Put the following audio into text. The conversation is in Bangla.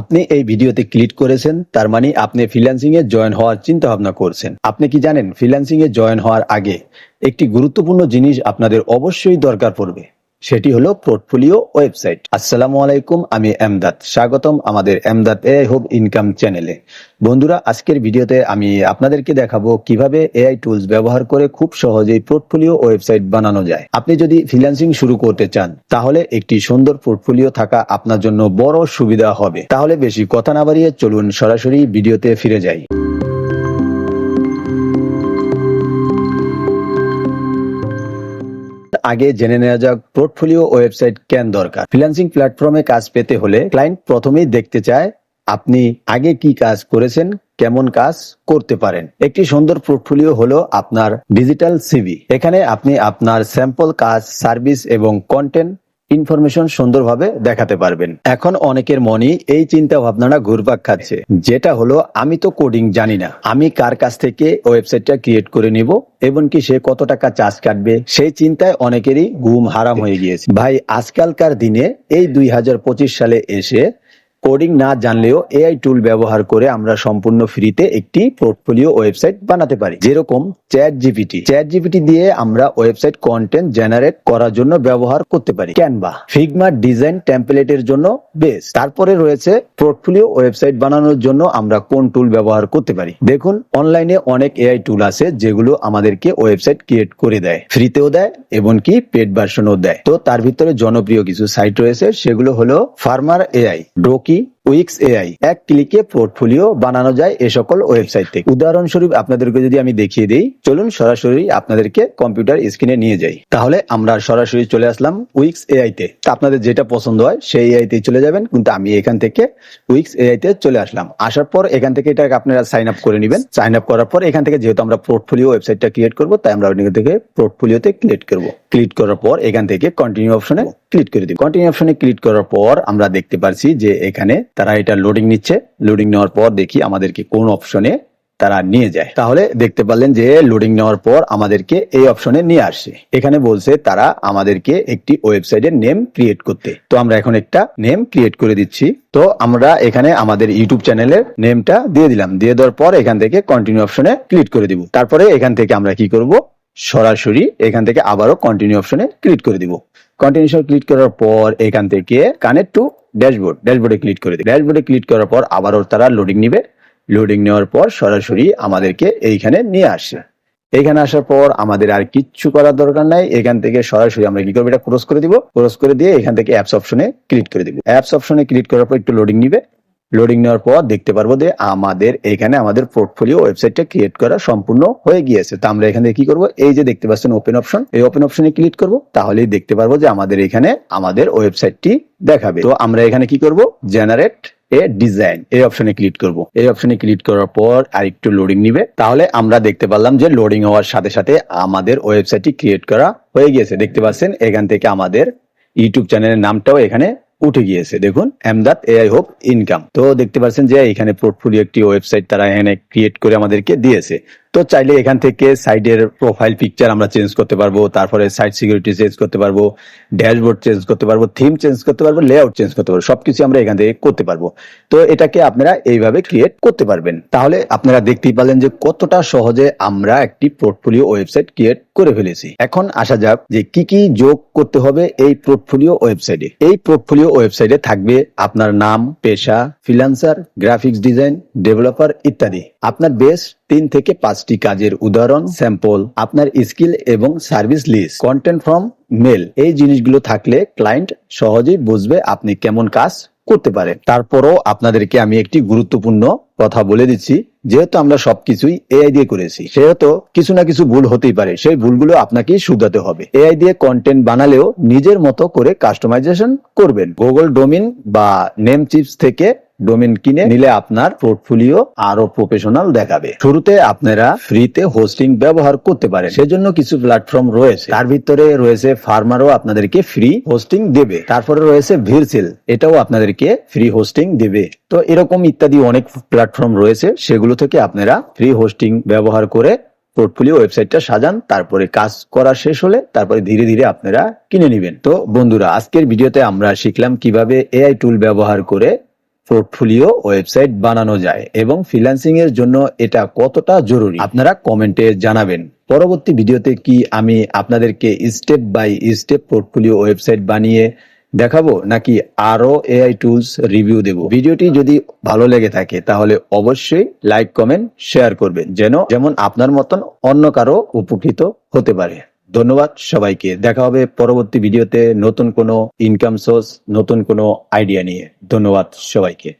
আপনি এই ভিডিওতে ক্লিক করেছেন, তার মানে আপনি ফ্রিল্যান্সিং এ জয়েন হওয়ার চিন্তা ভাবনা করছেন। আপনি কি জানেন ফ্রিল্যান্সিং এ জয়েন হওয়ার আগে একটি গুরুত্বপূর্ণ জিনিস আপনাদের অবশ্যই দরকার পড়বে। সেটি হলো পোর্টফোলিও ওয়েবসাইট। আসসালামু আলাইকুম, আমি এমদাদ। স্বাগতম আমাদের এমদাদ এআই হোপ ইনকাম চ্যানেলে। বন্ধুরা, আজকের ভিডিওতে আমি আপনাদেরকে দেখাবো কীভাবে এআই টুলস ব্যবহার করে খুব সহজেই পোর্টফোলিও ওয়েবসাইট বানানো যায়। আপনি যদি ফ্রিল্যান্সিং শুরু করতে চান, তাহলে একটি সুন্দর পোর্টফোলিও থাকা আপনার জন্য বড় সুবিধা হবে। তাহলে বেশি কথা না বাড়িয়ে চলুন সরাসরি ভিডিওতে ফিরে যাই। আগে জেনে নেওয়া যাক পোর্টফোলিও ওয়েবসাইট কেন দরকার। ফ্রিল্যান্সিং প্ল্যাটফর্মে কাজ পেতে হলে ক্লায়েন্ট প্রথমেই দেখতে চায় আপনি আগে কি কাজ করেছেন, কেমন কাজ করতে পারেন। একটি সুন্দর পোর্টফোলিও হলো আপনার ডিজিটাল সিভি এখানে আপনি আপনার স্যাম্পল কাজ সার্ভিস এবং কন্টেন্ট ইনফরমেশন সুন্দরভাবে দেখাতে পারবেন। এখন অনেকের মনে এই চিন্তা ভাবনাটা ঘুরপাক খাচ্ছে, যেটা হলো, আমি তো কোডিং জানি না। আমি কার কাছ থেকে ওয়েবসাইটটা ক্রিয়েট করে নিব, এবং কি সে কত টাকা চার্জ কাটবে? সেই চিন্তায় অনেকেরই ঘুম হারাম হয়ে গিয়েছে। ভাই, আজকালকার দিনে এই দুই হাজার পঁচিশ সালে এসে কোডিং না জানলেও এআই টুল ব্যবহার করে আমরা সম্পূর্ণ ফ্রিতে একটি পোর্টফোলিও ওয়েবসাইট বানাতে পারি। যেরকম চ্যাট জিপিটি চ্যাট জিপিটি দিয়ে আমরা ওয়েবসাইট কন্টেন্ট জেনারেট করার জন্য ব্যবহার করতে পারি। ক্যানভা ফিগমা ডিজাইন টেমপ্লেটের জন্য বেস তারপরে রয়েছে পোর্টফোলিও ওয়েবসাইট বানানোর জন্য আমরা কোন টুল ব্যবহার করতে পারি। দেখুন অনলাইনে অনেক এআই টুল আছে যেগুলো আমাদেরকে ওয়েবসাইট ক্রিয়েট করে দেয়। ফ্রিতেও দেয় এবং কি পেড ভার্সনও দেয়। তো তার ভিতরে জনপ্রিয় কিছু সাইট রয়েছে, সেগুলো হলো ফার্মার এআই ডোকি কি উইক্স এআই এক ক্লিকে পোর্টফোলিও বানানো যায় এ সকল ওয়েবসাইট থেকে। উদাহরণস্বরূপ আপনাদেরকে যদি আমি দেখিয়ে দিই, চলুন সরাসরি আপনাদেরকে কম্পিউটার স্ক্রিনে নিয়ে যাই। তাহলে আমরা সরাসরি চলে আসলাম উইক্স এআই তে। আপনাদের যেটা পছন্দ হয়, সেই এআই তে চলে যাবেন, কিন্তু আমি এখান থেকে উইক্স এআই তে চলে আসলাম। আসার পর এখান থেকে এটা আপনারা সাইন আপ করে নেবেন। সাইন আপ করার পর এখান থেকে যেহেতু আমরা পোর্টফোলিও ওয়েবসাইটটা ক্রিয়েট করব, তাই আমরা এখান থেকে পোর্টফোলিওতে ক্লিক করব। ক্লিক করার পর এখান থেকে কন্টিনিউ অপশনে ক্লিক করে দিব। কন্টিনিউ অপশনে ক্লিক করার পর আমরা দেখতে পারছি যে এখানে তারা এটা লোডিং নিচ্ছে। লোডিং নেওয়ার পর দেখি আমাদেরকে কোন অপশনে তারা নিয়ে যায়। তাহলে দেখতে পারলেন যে লোডিং নেওয়ার পর আমাদেরকে এই অপশনে নিয়ে আসছে এখানে বলছে তারা আমাদেরকে একটি ওয়েবসাইটের নেম ক্রিয়েট করতে। তো আমরা এখন একটা নেম ক্রিয়েট করে দিচ্ছি। তো আমরা এখানে আমাদের ইউটিউব চ্যানেলের নেমটা দিয়ে দিলাম। দিয়ে দেওয়ার পর এখান থেকে কন্টিনিউ অপশনে ক্লিক করে দিব। তারপরে এখান থেকে আমরা কি করব? সরাসরি এখান থেকে আবারও কন্টিনিউ অপশনে ক্লিক করে দিব। কন্টিনিউশন ক্লিক করার পর এখান থেকে কানেক্ট টু ড্যাশবোর্ড ড্যাশবোর্ডে ক্লিক করে দিই। ড্যাশবোর্ডে ক্লিক করার পর আবারও তারা লোডিং নিবে। লোডিং নেওয়ার পর সরাসরি আমাদেরকে এইখানে নিয়ে আসে। এখানে আসার পর আমাদের আর কিচ্ছু করার দরকার নাই। এখান থেকে সরাসরি আমরা কি করব? এটা ক্রস করে দিব। ক্রস করে দিয়ে এখান থেকে অ্যাপস অপশনে ক্লিক করে দিব। অ্যাপস অপশনে ক্লিক করার পর একটু লোডিং নিবে। লোডিং নেওয়ার পর দেখতে পারব যে আমাদের এখানে আমাদের পোর্টফোলিও ওয়েবসাইটটা ক্রিয়েট করা সম্পূর্ণ হয়ে গিয়েছে। তো আমরা এখানে কি করব? এই যে দেখতে পাচ্ছেন ওপেন অপশন এই ওপেন অপশনে ক্লিক করব। তাহলেই দেখতে পারব যে আমাদের এখানে আমাদের ওয়েবসাইটটি দেখাবে। তো আমরা এখানে কি করব? জেনারেট এ ডিজাইন এই অপশনে ক্লিক করব। এই অপশনে ক্লিক করার পর আর একটু লোডিং নিবে। তাহলে আমরা দেখতে পারলাম যে লোডিং হওয়ার সাথে সাথে আমাদের ওয়েবসাইটটি ক্রিয়েট করা হয়ে গিয়েছে। দেখতে পাচ্ছেন এখান থেকে আমাদের ইউটিউব চ্যানেলের নামটাও এখানে উঠে গিয়েছে। দেখুন আমদাদ এ আই হোপ ইনকাম তো দেখতে পাচ্ছেন যে এখানে পোর্টফোলিও একটি ওয়েবসাইট তারা এখানে ক্রিয়েট করে আমাদেরকে দিয়েছে। তো চাইলে এখান থেকে সাইডের প্রোফাইল পিকচার আমরা চেঞ্জ করতে পারব, তারপরে সাইড সিকিউরিটি চেঞ্জ করতে পারব ড্যাশবোর্ড চেঞ্জ করতে পারব থিম চেঞ্জ করতে পারব লেআউট চেঞ্জ করতে পারব, সবকিছু আমরা এখান থেকে করতে পারব। তো এটাকে আপনারা এইভাবে ক্রিয়েট করতে পারবেন। তাহলে আপনারা দেখতেই পারলেন যে কতটা সহজে আমরা একটি পোর্টফোলিও ওয়েবসাইট ক্রিয়েট করে ফেলেছি। এখন আসা যাক যে কি কি যোগ করতে হবে এই পোর্টফোলিও ওয়েবসাইটে এই পোর্টফোলিও ওয়েবসাইটে থাকবে আপনার নাম, পেশা ফ্রিল্যান্সার গ্রাফিক্স ডিজাইন ডেভেলপার ইত্যাদি। আপনার বেশ তিন থেকে পাঁচটি কাজের উদাহরণ স্যাম্পল আপনার স্কিল এবং service list content from mail এই জিনিসগুলো থাকলে ক্লায়েন্ট সহজেই বুঝবে আপনি কেমন কাজ করতে পারেন। তারপরও আপনাদেরকে আমি একটি গুরুত্বপূর্ণ কথা বলে দিচ্ছি, যেহেতু আমরা সবকিছুই এআই দিয়ে করেছি, সেহেতু কিছু না কিছু ভুল হতেই পারে, সেই ভুলগুলো আপনাকে শুধরাতে হবে। এআই দিয়ে কন্টেন্ট বানালেও নিজের মতো করে কাস্টমাইজেশন করবেন। গুগল ডোমিন বা নেম চিপস থেকে ডোমেন কিনে নিলে আপনার পোর্টফোলিও আরও প্রফেশনাল দেখাবে। শুরুতে আপনারা ফ্রিতে হোস্টিং ব্যবহার করতে পারেন। সেজন্য কিছু প্ল্যাটফর্ম রয়েছে। তার ভিতরে রয়েছে ফার্মারও আপনাদেরকে ফ্রি হোস্টিং দেবে। তারপরে রয়েছে ভিরসেল, এটাও আপনাদেরকে ফ্রি হোস্টিং দেবে। তো এরকম ইত্যাদি অনেক প্ল্যাটফর্ম রয়েছে। সেগুলো থেকে আপনারা ফ্রি হোস্টিং ব্যবহার করে পোর্টফোলিও ওয়েবসাইটটা সাজান। তারপরে কাজ করা শেষ হলে তারপরে ধীরে ধীরে আপনারা কিনে নেবেন। তো বন্ধুরা, আজকের ভিডিওতে আমরা শিখলাম কীভাবে এআই টুল ব্যবহার করে পোর্টফোলিও ওয়েবসাইট বানানো যায় এবং ফ্রিল্যান্সিং এর জন্য এটা কতটা জরুরি? আপনারা কমেন্টে জানাবেন। পরবর্তী ভিডিওতে কি আমি আপনাদেরকে step by step portfolio website বানিয়ে দেখাবো, নাকি আরও এআই টুলস রিভিউ দেব? ভিডিওটি যদি ভালো লেগে থাকে, তাহলে অবশ্যই লাইক কমেন্ট শেয়ার করবেন, যেন, যেমন আপনার মতন অন্য কারও উপকৃত হতে পারে। ধন্যবাদ সবাইকে। দেখা হবে পরবর্তী ভিডিওতে নতুন কোনো ইনকাম সোর্স নতুন কোনো আইডিয়া নিয়ে। ধন্যবাদ সবাইকে।